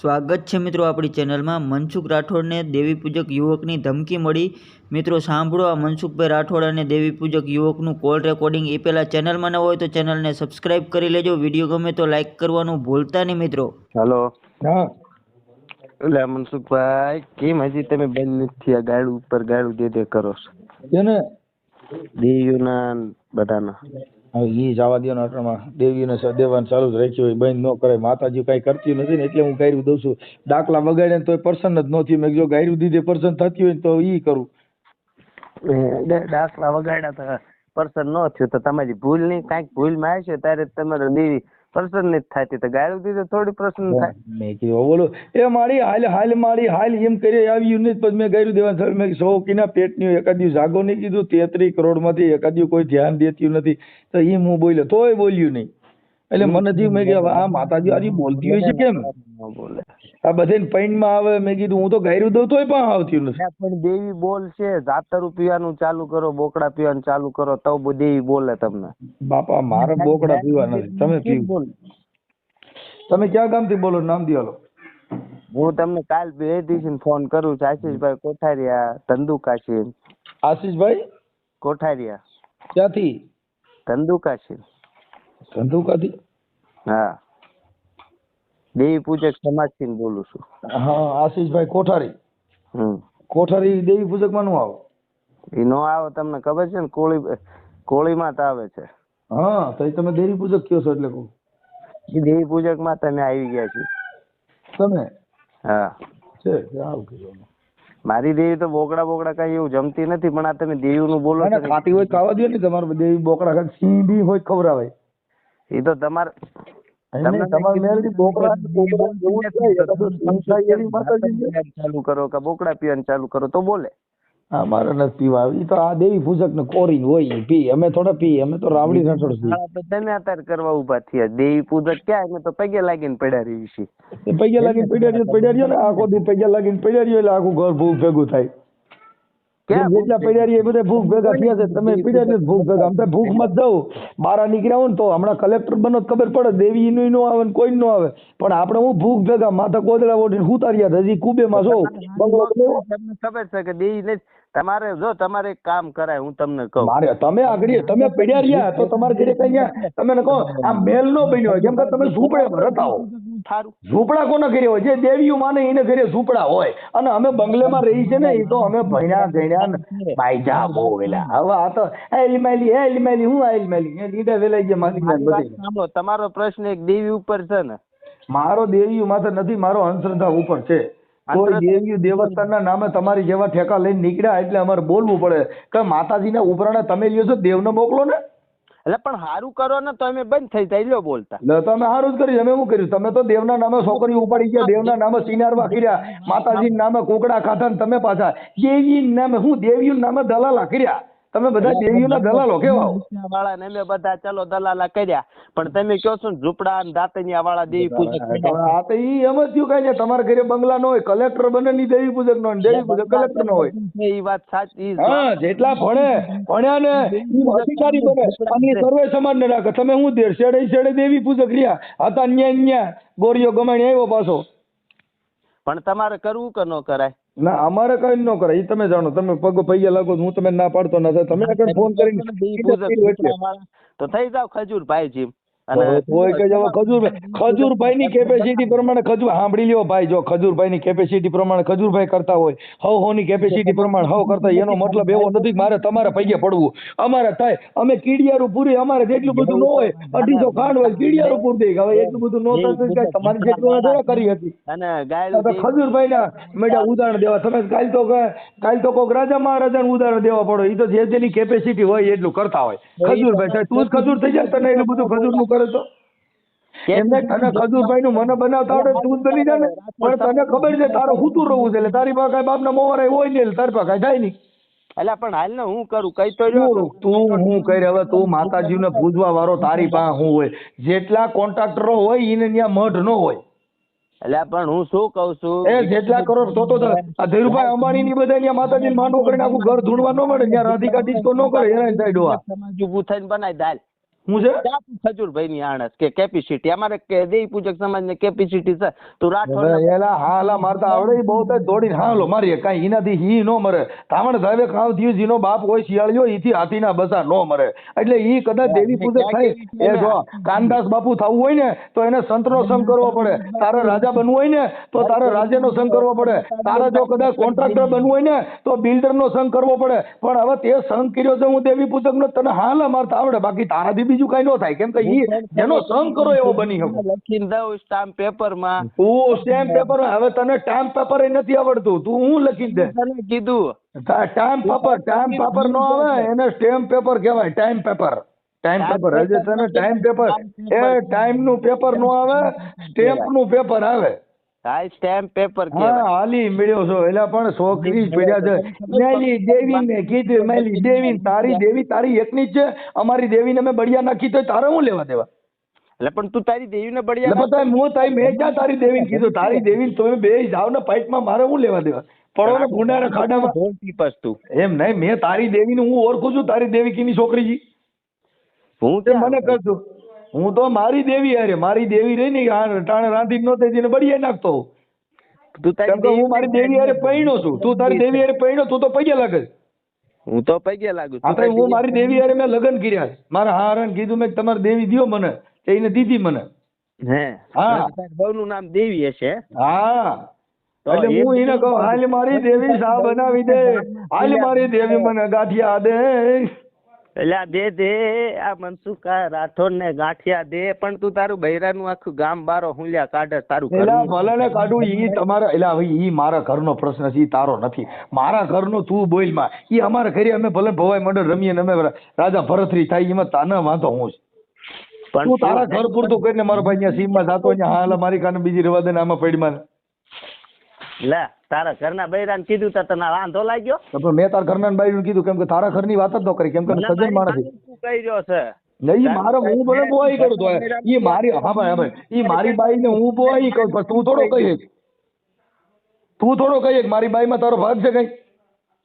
સ્વાગત છે મિત્રો આપણી ચેનલમાં. મનસુખ રાઠોડને દેવી પૂજક યુવકની ધમકી મળી. મિત્રો સાંભળો આ મનસુખભાઈ રાઠોડ અને દેવી પૂજક યુવકનું કોલ રેકોર્ડિંગ. એ પહેલાં ચેનલમાં ન હોય તો ચેનલને સબસ્ક્રાઇબ કરી લેજો. વીડિયો ગમે તો લાઇક કરવાનું ભૂલતા નહીં મિત્રો. હેલો. હા. એટલે મનસુખભાઈ કેમ હજી તમે બંધ નથી થયા ગાડું ઉપર ગાડું દે દે કરો છો? દેવીઓના બધાના. હવે ઈ જવા દો અટણમાં દેવીને દેવાનું ચાલુ જ રાખ્યું હોય, બંધ ન કરાય. માતાજી કઈ કરતી નથી ને એટલે હું ગાયરું દઉં છું. દાખલા ને તોય પ્રસન્ન જ નથી મેં જો ગાયરું દીધે પર્સન થતી હોય તો ઈ કરું. દાખલા વગાડ્યા તો પ્રસન્ન ન થયું. તો તમારી ભૂલ નહીં કાંઈક ભૂલમાં છે ત્યારે તમારે દેવી પર્સન નહીં થતી તો ગાડું દીધે થોડી પ્રસન્ન થાય. મેં કીધું બોલો. એ મારી હાલ હાલ મારી હાલ એમ કરી આવ્યું નહીં પછી મેં ગાયું દેવા સર મેં સૌ કીના પેટની એકાદ દિવસ જાગો નહીં કીધું તેત્રી કરોડમાંથી એકાદ દિવસ કોઈ ધ્યાન દેતું નથી. તો એમ હું બોલ્યો તોય બોલ્યું નહીં. એટલે મને થયું મેં કીધું આ માતાજી આજે બોલતી હોય છે કેમ? બોલે. આ બધે પૈણમાં આવે મેં કીધું હું તો ગાયરું દઉં તોય પણ આવતી નથી. પણ દેવી બોલ છે જાતરું પીવાનું ચાલુ કરો બોકડા પીવાનું ચાલુ કરો તો દેવી બોલે તમને. બાપા મારે બોકડા પીવા નથી. તમે પીવો. તમે ક્યાં ગામથી બોલો? નામ દિયાલો હું તમને કાલ બે દિવસે ફોન કરું છું આશીષભાઈ કોઠારિયા ધંધુકાશી. આશીષભાઈ? કોઠારિયા. ક્યાંથી? ધંધુકાશી. ધંધુકાથી હા. દેવી પૂજક સમાજથી બોલું છું. હા આશીષભાઈ કોઠારી. હમ. કોઠારી દેવી પૂજકમાં નો આવો? એ નો આવે તમને ખબર છે ને કોળી કોળીમાં તો આવે છે. હા તો તમે દેવી પૂજક કયો છો એટલે કહું. એ દેવી પૂજકમાં તમે આવી ગયા છો. તમે? હા. છે આવું કીધું મારી દેવી તો બોકડા બોકડા કઈ એવું જમતી નથી પણ આ તમે દેવી નું બોલો ખાતી હોય ખાવા દો ને તમારે દેવી બોકડા બી હોય ખવડાવાય. એ તો તમારે. ચાલુ કરો કે બોકડા પીવાનું ચાલુ કરો તો બોલે. હા મારે નથી પીવા આવી તો આ દેવી પૂજક ને કોરી હોય પી. અમે થોડા પી અમે તો રાવડી રસોડ છીએ. તમે અત્યારે કરવા ઊભા થયા. દેવી પૂજક ક્યાં? અમે તો પગે લાગીને પડ્યા રહી છીએ પગે લાગીને પડ્યા રહ્યો પડ્યા રહ્યો ને આખો દી પગે લાગીને પડ્યા રહ્યો એટલે આખું ઘર ભૂ ભેગું થાય. જેટલા પડ્યા રહ્યા બધા ભૂખ ભેગા થયા છે. તમે પડ્યા નથી ભૂખ ભેગા. આમ તો ભૂખમાં જ જાઉં નીકળ્યા હોય ને તો હમણાં કલેક્ટર બનો ખબર પડે દેવી નું નો આવે ને કોઈ નો આવે. પણ આપણે હું ભૂખ ભેગા માથા કોદડા ઓઢીને ઉતાર્યા હજી છો બંગલો તમને ખબર છે કે દેવી તમારે જો તમારે કામ કરાય હું તમને કહું. મારે તમે આગળ તમે પડ્યા રહ્યા તો તમારે ઘરે કઈ તમે કહો આ મેલ નો બન્યો કેમ કે તમે ઝૂંપડે રહેતા હો સારું ઝૂંપડા કોના ઘરે હોય? જે દેવીઓ માને એને ઘરે ઝૂંપડા હોય. અને અમે બંગલેમાં રહી છે ને એ તો અમે ભણ્યા ગણ્યા પાયજા બહુ વેલા. હવે આ તો એલી મેલી એલી મેલી હું એલી મેલી એ લીડા વેલાઈ ગયા માલિક સાંભળો તમારો પ્રશ્ન એક દેવી ઉપર છે ને. મારો દેવી માથે નથી મારો અંધશ્રદ્ધા ઉપર છે. કોઈ દેવી દેવસ્થાનના નામે તમારી જેવા ઠેકા લઈને નીકળ્યા એટલે અમારે બોલવું પડે. કે માતાજીના ઉપરાણે તમે લ્યો છો દેવને મોકલો ને. એટલે પણ સારું કરો ને તો અમે બંધ થઈ જાય, લ્યો બોલતા. તમે સારું જ કર્યું અમે શું કર્યું તમે તો દેવના નામે છોકરી ઉપાડી ગયા, દેવના નામે સિનારવા કર્યા માતાજીના નામે કોકડા ખાધા ને તમે પાછા દેવી નામે, હું દેવી નામે દલાલા કર્યા તમે બધા દેવીઓના દલાલો કેવા વાળા ને અમે બધા ચલો દલાલા કર્યા. પણ તમે કહો છો ને ઝૂંપડા ને દાતણિયા વાળા દેવી પૂજક આ તો ઈ એમ જ થયું કઈ તમારા ઘરે બંગલા નો હોય કલેક્ટર બને ની દેવી પૂજક નો દેવી પૂજક કલેક્ટર નો હોય. એ વાત સાચી હા જેટલા ભણે ભણ્યા ને ઈ અધિકારી બને. અને સર્વે સમાજ ને રાખે. તમે હું દેર શેડે શેડે દેવી પૂજક રહ્યા? હતા ન્યા ન્યા ગોરીઓ ગમાણી આવ્યો પાછો. પણ તમારે કરવું કે ન કરાય? ના અમારે કઈ ન કરે એ તમે જાણો તમે પગ પૈયા લાગો હું તમે ના પાડતો ના તમે આગળ ફોન કરીને તો થઈ જાવ ખજૂર ભાઈજી. ખજૂરભાઈ ખજૂરભાઈ ની કેપેસિટી પ્રમાણે ખજૂર સાંભળી લ્યો ભાઈ જો ખજૂરભાઈ ની કેપેસિટી પ્રમાણે ખજૂરભાઈ કરતા હોય હવ હો ની કેપેસિટી પ્રમાણે હવ કરતા એનો મતલબ એવો નથી મારે તમારે પૈયે પડવું. અમારે થાય અમે કીડિયારું પૂરી અમારે જેટલું બધું ન હોય અઢીસો ખાંડ હોય કીડિયારું પૂરી દઈ હવે એટલું બધું ન થતું તમારી જેટલું થોડા કરી હતી. ખજૂરભાઈ ના મેડા ઉદાહરણ દેવા. તમે કાલ તો કાલ તો કોક રાજા મહારાજાનું ઉદાહરણ દેવા પડો. એ તો જે જેની કેપેસિટી હોય એટલું કરતા હોય. ખજૂરભાઈ સાહેબ તું જ ખજૂર થઈ જાય તને એટલું બધું ખજૂરનું કરે તો? એમને તને ખજુરભાઈ નું મને બનાવતા આવડે તું બની જા ને પણ તને ખબર છે તારે હુતું રહવું છે એટલે તારી પાસે કઈ બાપના મોવારા હોય ને તારી પાસે કઈ થાય નહીં. એટલે પણ હાલ ને હું કરું? કઈ તો તું. હું કરે હવે તું માતાજીને પૂજવા વાળો તારી પાસે હું હોય. જેટલા કોન્ટ્રાક્ટરો હોય એને ત્યાં મઢ ન હોય. એટલે પણ હું શું કઉ છું? એ જેટલા કરોડ તો તો આ ધીરુભાઈ અંબાણી ની બધા ત્યાં માતાજી માંડવો કરીને આખું ઘર ધૂણવા ન મળે ત્યાં રાધિકા ડિસ્કો ન કરે એના સાઈડ ઊભું થઈને બનાવી દાલ. હું છે? તું ની આણસ કે કેપેસિટી અમારે કે દેવી પૂજક સમાજ ને કેપેસિટી છે. તું રાઠોડ એલા હાલા મારતા આવડે બહુ તો દોડીને હાલો મારીએ. કાઈ એનાથી હી નો મરે. ધામણ સાહેબે ખાવ થયું જેનો બાપ હોય શિયાળ્યો ઈથી હાથીના બસા નો મરે. એટલે ઈ કદાચ દેવી પૂજક થાય. એ જો કાનદાસ બાપુ થવું હોય ને તો એને સંતનો સંગ કરવો પડે. તારે રાજા બનવું હોય ને તો તારે રાજાનો સંગ કરવો પડે. તારે જો કદાચ કોન્ટ્રાક્ટર બનવું હોય ને તો બિલ્ડરનો સંગ કરવો પડે. પણ હવે તે સંગ કર્યો છે હું દેવી પૂજકનો તને હાલા મારતા આવડે. બાકી તારાથી બીજું કઈ ન થાય. કેમ કે ઈ જેનો સંગ કરો એવો બની શકો. લખીને દઉં સ્ટામ્પ પેપરમાં હું સ્ટેમ્પ પેપર હવે તને સ્ટામ્પ પેપર નથી આવડતું. તું હું લખી દે? તને કીધું. ટાઈમ પેપર ટાઈમ પેપર નો આવે એને સ્ટેમ્પ પેપર કહેવાય ટાઈમ પેપર ટાઈમ પેપર હજે તને ટાઈમ પેપર એ ટાઈમનું પેપર નો આવે સ્ટેમ્પનું પેપર આવે. હા સ્ટેમ્પ પેપર કે હાલી મળ્યો છો. એટલે પણ છોકરી પડ્યા છે. મેલી દેવી ને કીધું મેલી દેવી તારી દેવી તારી એકની જ છે. અમારી દેવીને મેં બળિયા નાખી તો તારે હું લેવા દેવા? એટલે પણ તું તારી દેવી ને બળિયા બધા હું તારી મેં ક્યાં તારી દેવી કીધું? તારી દેવી તમે બે જાવ ને પાઇટમાં મારે હું લેવા દેવા? પડો ને ગુંડાના ખાડામાં. ભોલ ટીપસ તું. એમ નહીં મેં તારી દેવી ને હું ઓળખું છું તારી દેવી કીની છોકરી જી હું તે મને કરજો હું તો મારી દેવી અરે મારી દેવી રહી ને ટાણે રાંધી નો થઈ બળીએ નાખતો તું તારી કેમ હું મારી દેવી અરે પૈણો છું. તું તારી દેવી અરે પૈણો તું તો પૈયા લાગે. હું તો પૈગે લાગુ આપણે હું મારી દેવી અરે મેં લગ્ન કર્યા. મારા હારણ કીધું મેં તમારી દેવી દિયો મને તેને દીધી મને. હે હા. બહુ નું નામ દેવી હશે. હા. એટલે હું એને કહું હાલ મારી દેવી સા બનાવી દે. હાલ મારી દેવી મને ગાંઠિયા દે. એટલે દે દે આ મનસુખા રાઠોડ ને ગાંઠિયા દે પણ તું તારું બૈરાનું આખું ગામ બારો હુંલ્યા કાઢે તારું એલા ભલે ને કાઢું ઈ તમારા એલા હવે ઈ મારા ઘરનો પ્રશ્ન છે ઈ તારો નથી. મારા ઘરનો તું બોલમાં. ઈ અમારા ઘરે અમે ભલે ભવાઈ મંડળ રમીએ ને અમે રાજા ભરતરી થાય એમાં તાને વાંધો હું પણ તું તારા ઘર પૂરતું કરીને મારો ભાઈ ત્યાં સીમમાં જાતો અહીંયા હાલ મારી કાને બીજી રવા દે ને આમાં પડીમાં લે તારા ઘરના બૈરાને કીધું તો તને વાંધો લાગ્યો? તો પણ મેં તારા ઘરના બાઈ કીધું કેમ કે તારા ઘરની વાત જ ન કરી કેમ કે સજન માણસ કહી રહ્યો છે. નહીં મારો હું બોલે બોવાઈ કરું તો એ મારી હા ભાઈ હા ભાઈ એ મારી બાઈ ને હું બોવાઈ કરું પણ તું થોડો કહીએ તું થોડો કહીએ મારી બાઈ માં તારો ભાગ છે કઈ?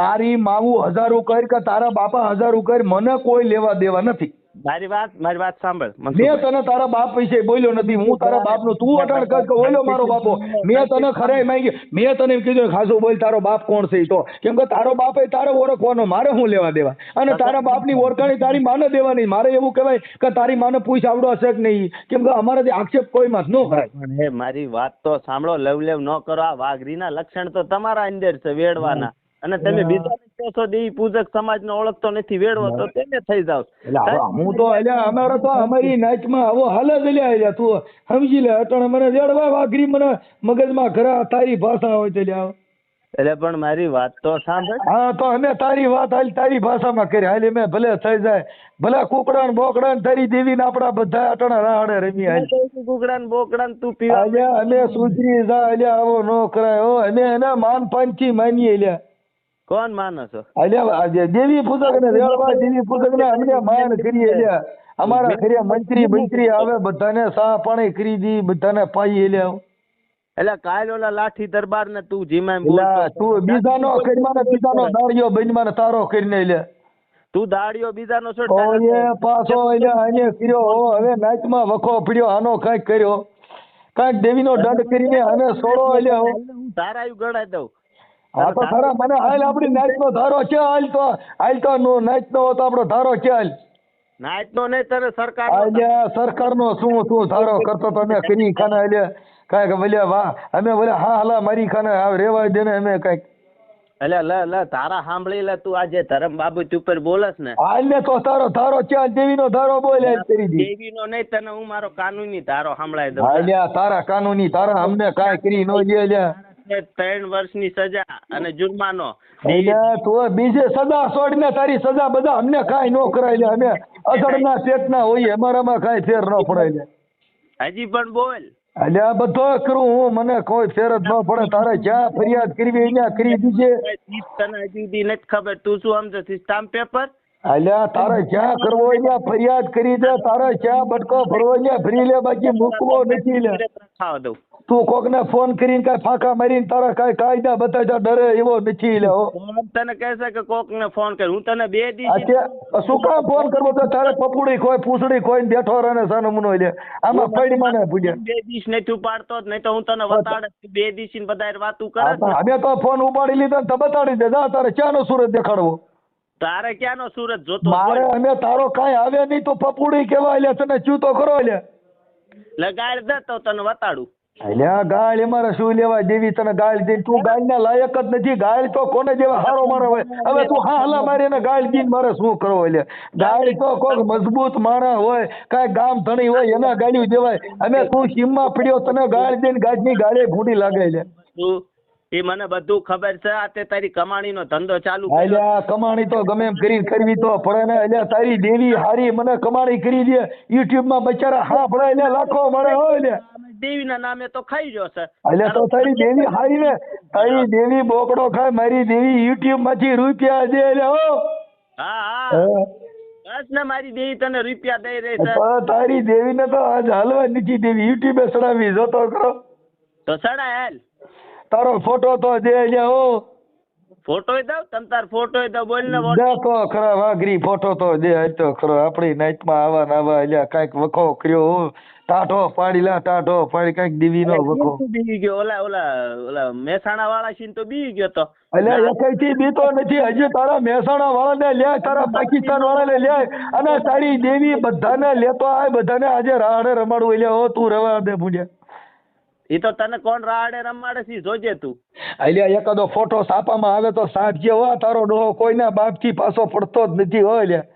તારી માવું હજારો કર કે તારા બાપા હજારો કર મને કોઈ લેવા દેવા નથી. મારી વાત મારી વાત સાંભળ મેં તને તારા બાપ વિશે બોલ્યો નથી હું તારા બાપનું તું અટાણ કર કે ઓલો મારો બાપો. મેં તને ખરાઈ માંગી મેં તને એમ કીધું ખાસો બોલ તારો બાપ કોણ છે તો? કેમ કે તારો બાપ એ તારે ઓળખવાનો મારે હું લેવા દેવા? અને તારા બાપની ઓળખાણી તારી માને દેવાની મારે એવું કહેવાય કે તારી માને પૂછ આવડો હશે કે નહીં? કેમ કે અમારે આક્ષેપ કોઈ માં ન કરાય હે મારી વાત તો સાંભળો લવલેવ ન કરો આ વાઘરીના લક્ષણ તો તમારા અંદર છે વેડવાના. અને તમે બીજા કહો છો દેવી પૂજક સમાજને ઓળખતો નથી વેડવો તો તેને થઈ જાવ. હું તો અલ્યા અમારે તો અમારી નાચમાં આવો હાલ જ લ્યા અલ્યા તું સમજી લે અટણ મને રેડવા વાઘરી મને મગજમાં ખરા તારી ભાષા હોય તો લ્યા એટલે પણ મારી વાત તો સાંભળ. હા તો અમે તારી વાત હાલ તારી ભાષામાં કરી. હાલ મેં ભલે થઈ જાય. ભલે કુકડા ને બોકડા ને તારી દેવી ને આપડા બધા અટણા રાહડે રમી હાલ. કુકડા ને બોકડા ને તું પીવા અલ્યા અમે સુધરી જા અલ્યા આવો નો કરાય. ઓ અમે એના માન પાંચી માનીએ લ્યા. કોણ માનો છો? અલ્યા દેવી પૂજક ને રેડવા દેવી પૂજક ને અમને માન કરીએ અમારા ઘરે મંત્રી મંત્રી આવે બધાને સા પાણી કરી દી બધાને પાઈ લે. એટલે કાલ ઓલા લાઠી દરબાર ને તું જીમાં તું બીજા નો તું બીજાનો કરીમાં ને બીજાનો દાળિયો બનીમાં ને તારો કરીને લે. તું દાડિયો બીજાનો છો ઓય પાછો એટલે આને કર્યો હવે નાચમાં વખો પડ્યો આનો કાંઈક કર્યો. કાંઈક દેવીનો દંડ કરીને અને સોળો એટલે તારા ગણાઈ દઉં. હા તો ખરા મને હાલ આપણી નાચનો ધારો છે હાલ તો હાલ તો નો નાચનો હતો આપણો ધારો છે હાલ. નાઈટ નો નહીં તને સરકાર અલ્યા સરકારનો શું શું ધારો કરતો તો અમે કરી ખાના એટલે કાંઈક બોલ્યા વાહ અમે બોલ્યા હા હાલા મારી ખાને રેવા દે ને અમે કાંઈક. એટલે લે લે તારા સાંભળી લે તું આજે ધરમ બાબુ ઉપર બોલસ ને. ને તો તારો ધારો ચાલ દેવી નો ધારો બોલે કરી દી. દેવી નો નહીં તને હું મારો કાનૂની ધારો સાંભળાય દઉં હાલ્યા તારા. કાનૂની તારા અમને કાંઈ કરી નો દે લ્યા ને ત્રણ વર્ષની સજા અને જુર્માનો. તું બીજે સજા છોડીને તારી સજા બધા અમને કાંઈ ન કરાય ને અમે અસડના પેટના હોઈએ અમારામાં કાંઈ ફેર ન પડાય લે. હજી પણ બોલ. એટલે આ બધો કરું હું મને કોઈ ફેર જ ન પડે. તારે જ્યાં ફરિયાદ કરવી અહીંયા કરી દીજે. તને હજી નથી ખબર. તું શું સમજો? છે સ્ટામ્પ પેપર અલ્યા તારે ક્યાં કરવો ત્યાં ફરિયાદ કરી દે તારે ક્યાં બટકો ભરવો ત્યાં ભરી લે બાકી મૂકવો નથી લે. તું કોક ને ફોન કરીને કઈ ફાંકા મારીને તારા કઈ કાયદા બતાવતા ડરે એવો નથી લે હો. તને કહેશે કે કોક ને ફોન કર હું તને બે દી શું કામ ફોન કરવો? તો તારે પપુડી કોઈ પૂછડી કોઈ બેઠો રહે સાનો મુનો લે. આમાં પડી મને પૂજ્યા બે દિવસ નથી તું જ નહીં તો હું તને વતાડે બે દિવસ ને બધા વાતું કરે હા, પણ અમે તો ફોન ઉપાડી લીધો ને તો બતાડી દે. જા તારે ચાનો સુરત દેખાડવો? તારે ક્યાંનો સુરત જોતો મારે અમે તારો કાંઈ આવે નહીં તો પપુડી કેવાય લે તને ચૂ તો કરો લે લગાડ દે તો તને વતાડું. અલ્યા ગાળ અમારે શું લેવા દેવી તને ગાળ દે તું ગાળના લાયક જ નથી. ગાળ તો કોને જેવા હારો મારો હોય. હવે તું હા હલા મારીને ગાળ દઈને મારે શું કરવો એટલે ગાળ તો કોક મજબૂત માણસ હોય કાંઈ ગામ ધણી હોય એના ગાળ્યું દેવાય. અમે તું સીમમાં પડ્યો તને ગાળ દઈને ગાજની ગાળે ભૂંડી લાગે લે. તું એ મને બધું ખબર છે. આ તે તારી કમાણીનો ધંધો ચાલુ અલ્યા કમાણી તો ગમે એમ કરી કરવી તો પડે ને અલ્યા તારી દેવી હારી મને કમાણી કરી દે. યુટ્યુબમાં બચારા હા પડે અલ્યા લાખો મળે હો અલ્યા. દેવી ના નામે તો ખાઈ ગયો છે. અલ્યા તો તારી દેવી હારી ને તારી દેવી બોકડો ખાય મારી દેવી યુટ્યુબમાંથી રૂપિયા દે એટલે હો. હા હા. બસ ને મારી દેવી તને રૂપિયા દઈ રહી છે. તારી દેવીને તો આજ હાલવા નથી દેવી. યુટ્યુબે સડાવી જોતો કરો. તો સડા હેલ. તારો ફોટો તો દે લે હો. ફોટો દઉં? તમ તાર ફોટો દઉં બોલ ને દે તો ખરા વાઘરી ફોટો તો દે આજ તો ખરો આપણી નાઈટમાં આવા ને આવા અલ્યા કાંઈક વખો કર્યો હો. ટાઢો પાડી લા ટાઢો પાડી કાંઈક દીવીનો વખો. બી ગયો ઓલા ઓલા ઓલા મહેસાણા વાળા છીન તો બી ગયો તો. અલ્યા એકઈથી બીતો નથી હજી તારા મહેસાણા વાળાને લે તારા પાકિસ્તાન વાળાને લે અને તારી દેવી બધાને લેતો આય બધાને આજે રાહડે રમાડવું એટલે હો તું રવા દે પૂજ્યા એ તો તને કોણ રાડે રમાડે છે જોજે તું. અલ્યા એકાદો ફોટો સાપામાં આવે તો સાચજે હો તારો ડોહો કોઈના બાપથી પાછો પડતો જ નથી હો અલ્યા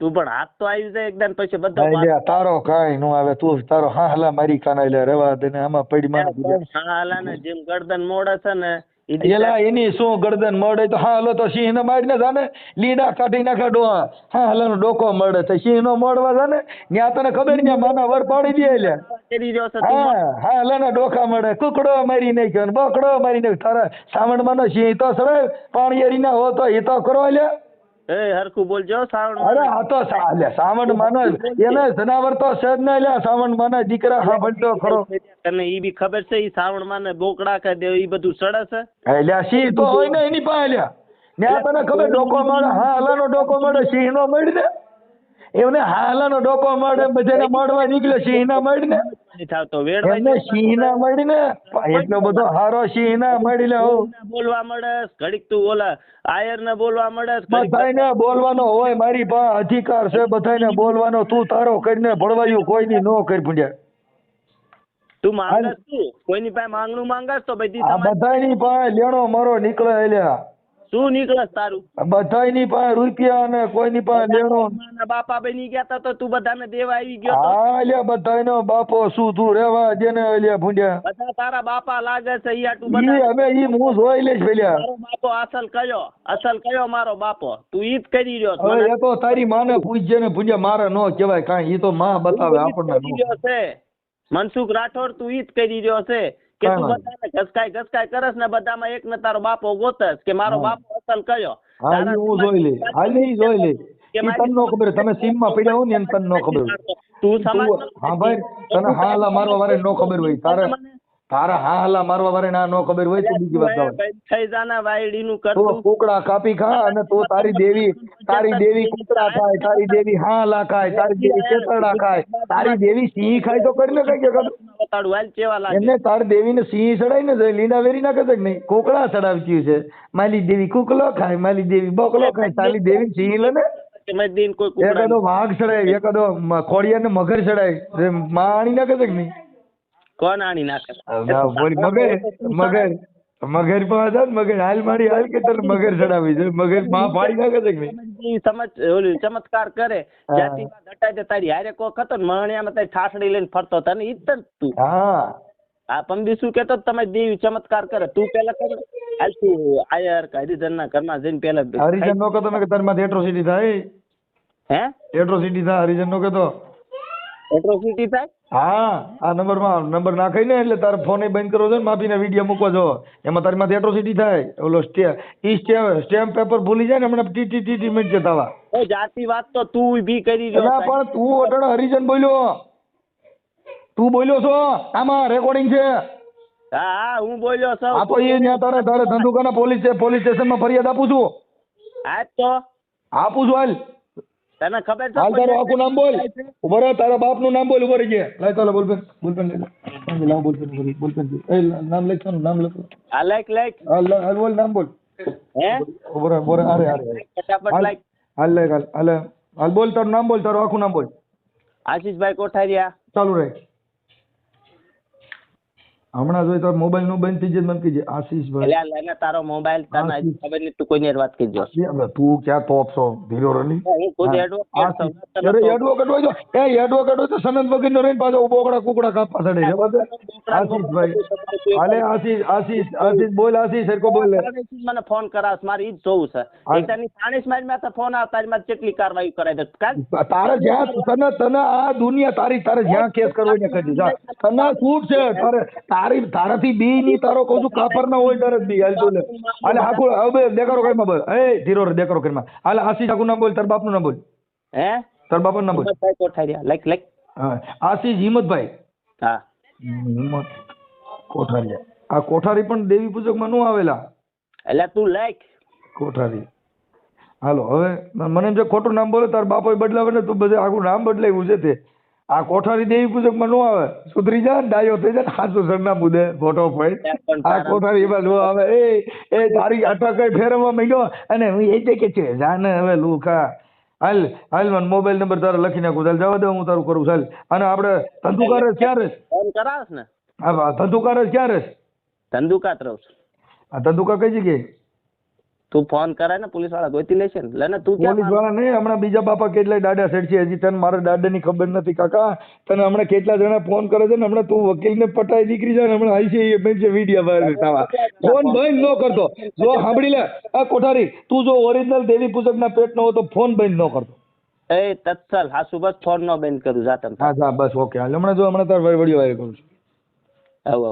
તું પણ હાથ તો આવી જાય એકદમ પછી બધો અલ્યા તારો કાઈ નો આવે તું તારો હા હલા મારી કાના લે રેવા દે ને આમાં પડી માને પૂજ્યા. હા હાલા ને જેમ ગરદન મોડે છે ને એલા એની શું ગરદન મળે તો હા હલો તો સિંહ ને મારીને જાને લીડા કાઢી નાખે ડોહા. હા હલાનો ડોકો મળે તો સિંહ નો મળવા જાને ત્યાં તને ખબર ને માના વર પાડી દે એટલે તું. હા હલો ને ડોકા મળે. કુકડો મારી નાખ્યો ને બકડો મારી નાખ્યો. તારા સાવણમાં નો સિંહ તો સરે પાણી ના હો તો એ તો કરો લે એ હરખું બોલજો શ્રાવણ અરે આ તો માનો એને જનાવર તો સજ ના લે સાવણ માના દીકરા હા ખરો. તને ઈ બી ખબર છે ઈ શ્રાવણમાં બોકડા કરી દે ઈ બધું સડે છે? એટલે સિંહ તો હોય ને એની પાસે લ્યા ન્યા તને ખબર ડોકો મળે હા હલાનો ડોકો મળે સિંહ નો મળી ને એમને હા હલાનો ડોકો મળે બધાને મળવા નીકળે સિંહ ના મળી ને થાતો સિંહ ના મળી ને એટલો બધો હારો સિંહ ના મળી લે બોલવા મળે ઘડીક તું ઓલા આયર ને બોલવા મળે બધાને બોલવાનો હોય મારી પા અધિકાર છે બધાને બોલવાનો તું તારો કરીને ભળવાયું કોઈની નો કરી પૂજ્યા તું માંગસ તું? કોઈની પાસે માંગણું માંગસ તો બધી બધાની પાસે લેણો મારો નીકળે એલ્યા. શું નીકળસ તારું? બધાની પાસે રૂપિયા અને કોઈની પાસે લેણો બાપા બની ગયા તા તો તું બધાને દેવા આવી ગયો તો. હા અલ્યા બધાનો બાપો શું તું રેવા જેને લે ભૂંડ્યા. બધા તારા બાપા લાગે છે ઈ આટલું ઈ બધા હવે ઈ હું જોઈ લઈશ પેલા. મારો બાપો અસલ કયો? અસલ કયો મારો બાપો? તું ઈ જ કરી રહ્યો. હવે એ તો તારી માને પૂછજે ને ભૂંડ્યા મારે નો કહેવાય કાઈ. ઈ તો માં બતાવે આપણને નો. મનસુખ રાઠોડ તું ઈ જ કરી રહ્યો છે. કે તું. બધાને ઘસકાય ઘસકાય કરસ ને બધામાં એક ને તારો બાપો ગોતસ કે મારો બાપ અસલ કયો? હા હું જોઈ લઈ હાલી ઈ જોઈ લઈ કે તને નો ખબર તમે સીમમાં પડ્યા હો ને તને નો ખબર. તું સમાજ હા ભાઈ તને હલા મારવા વારે નો ખબર હોય. તારે તારા હા હલા મારવા વારે ના નો ખબર હોય તો બીજી વાત થઈ જાના વાયડી નું કરતું. કુકડા કાપી ખા અને તો તારી દેવી તારી દેવી કુકડા ખાય તારી દેવી હાલા ખાય તારી દેવી કેતરડા ખાય તારી દેવી સિંહ ખાય તો કરીને કઈ કે બતાડું હાલ કેવા લાગે? એને તાર દેવી ને સિંહ ચડાઈ ને લીના વેરી ના કે નહીં? કુકડા ચડાવતી છે. માલી દેવી કુકલો ખાય માલી દેવી બકલો ખાય તારી દેવી સિંહ લે ને કોઈ એકાદો વાઘ ચડાય એકાદો ખોડિયા ને મગર ચડાય માણી ના કે નહીં? કોણ આણી નાખે મગર મગર મગર પણ હતા ને મગર હાલ મારી હાલ કે તને મગર ચડાવી છે. મગરમાં પાડી નાખે છે કે સમજ ઓલી ચમત્કાર કરે. જાતિમાં દટાઈ દે તારી હારે કોક હતો ને મણિયામાં તારી ઠાસડી લઈને ફરતો તને ઈ જ તું. હા. આ પંદી શું કેતો તમે દેવી ચમત્કાર કરે. તું પેલા કર. હાલ તું આયર કે હરિજનના ઘરમાં જઈને પેલા હરિજન નો કહેતો મેં કે તારી માં એટ્રોસિટી થાય. હે? એટ્રોસિટી થાય હરિજન નો કહેતો. એટ્રોસિટી થાય? હા આ નંબરમાં નંબર નાખાય ને એટલે તારે ફોન બંધ કરવો છે ને માફીના વીડિયો મૂકવા જો એમાં તારી માથે એટ્રોસિટી થાય. ઓલો ઈ સ્ટેમ્પ પેપર ભૂલી જાય ને હમણાં ટી ટી ટી મિનિટ જતા ઓ જાતિ વાત તો તું ભી કરી રહ્યો ના પણ તું અટણ હરિજન બોલ્યો. તું બોલ્યો છો? આમાં રેકોર્ડિંગ છે. હા હા હું બોલ્યો છું. આ તો એ ત્યાં તારે તારે ધંધુકાના પોલીસ પોલીસ સ્ટેશનમાં ફરિયાદ આપું છું. હા તો? આપું છું હાલ. તને ખબર છે હાલ તારું આખું નામ બોલ. ઊભો રહે તારા બાપનું નામ બોલ ઊભો રહી ગયા. લાય ચાલો બોલપેન બોલપેન લઈ લે. લાવ બોલપેન રહી, બોલપેન એ નામ લખ તારું નામ લખ. આ લાઈક લાઈક હાલ હાલ બોલ નામ બોલ. હે? ઊભો રહે ઊભો રહે. અરે અરે. ફટાફટ લાઈક હાલ લે હાલ હાલ. હાલ બોલ તારું નામ બોલ તારું આખું નામ બોલ. આશીષભાઈ કોઠારિયા. ચાલુ રહે. હમણાં જોઈ તો મોબાઈલ નો બંધ થઈ જાય મને કીજે આશીષભાઈ એટલે આ તારો મોબાઈલ તને ખબર નહીં તું કોઈને વાત કરજો તું ક્યાં ટોપ છો? ધીરો રની હું ખુદ એડવોકેટ છું અરે એડવોકેટ હોય તો એ એડવોકેટ હોય તો સનંદ વગર નો રહીને પાછો બોકડા કુકડા કાપવા ચડે? આશીષભાઈ અરે આશીષ આશીષ આશીષ બોલ આશીષ સરકો બોલ. મને ફોન કરાસ મારે ઈ જ જોવું છે. ની સાણીસ મારી માથે ફોન આવતા તારી માથે કેટલી કાર્યવાહી કરાય દે તારે જ્યાં તને તને આ દુનિયા તારી તારે જ્યાં કેસ કરવો ને કરી જા. તને છૂટ છે. તારે તારી તારાથી બી ની તારો કહું છું કાપર ના હોય જ બી હાલ તું લે. હાલે આખું હવે દેખાડો કઈ બોલ. એ ધીરો રે દેખાડો કઈ હાલે આશીષ આખું ના બોલ તાર બાપનું ના બોલ. હે? તાર બાપ ના બોલ. Like like. હા આશીષ હિંમતભાઈ. હા. હિંમત કોઠારી આ કોઠારી પણ દેવી પૂજકમાં નું આવેલા. એટલે તું લાઈક. કોઠારી. હાલો હવે મને જો ખોટું નામ બોલે તાર બાપોએ બદલાવે ને તું બધે આખું નામ બદલાવ્યું છે તે. આ કોઠારી દેવી પૂજકમાં નો આવે. સુધરી જા ડાયો થઈ જાય સાચું સરનામું દે ફોટો પડ આ કોઠારી એમાં નો આવે. એ એ તારી અટક ફેરવવા માંડ્યો? અને હું એ કે છે જાને હવે લુખા. હાલ હાલ મને મોબાઈલ નંબર તારો લખી નાખું. ચાલ જવા દે હું તારું કરું. ચાલ. અને આપણે ધંધુકાર જ ક્યાં રહેશ? ફોન કરાવસ ને? આ ધંધુકાર જ ક્યાં રહેશ? ધંધુકાત રહું છું. આ ધંધુકા કઈ જગ્યાએ? તું ફોન કરે ને પોલીસવાળા ગોતી લેશે ને. લે ને તું પોલીસવાળા નહીં હમણાં બીજા બાપા કેટલાય દાડા સેટ છે હજી તને મારા દાદાની ખબર નથી કાકા. તને હમણાં કેટલા જણા ફોન કરે છે ને હમણાં તું વકીલને પટાઈ નીકળી જાય ને હમણાં આવી છે બેન છે વીડિયો બહાર તાવા ફોન બંધ ન કરતો. જો સાંભળી લે આ કોઠારી તું જો ઓરિજિનલ દેવી પૂજકના પેટનો હોય તો ફોન બંધ ન કરતો. એ તત્સલ હા સુબહ ફોન નો બેન કરું જાતમ હા હા બસ ઓકે. હાલ હમણાં જો હમણાં તાર વડીયો વાયર કરું છું. હવ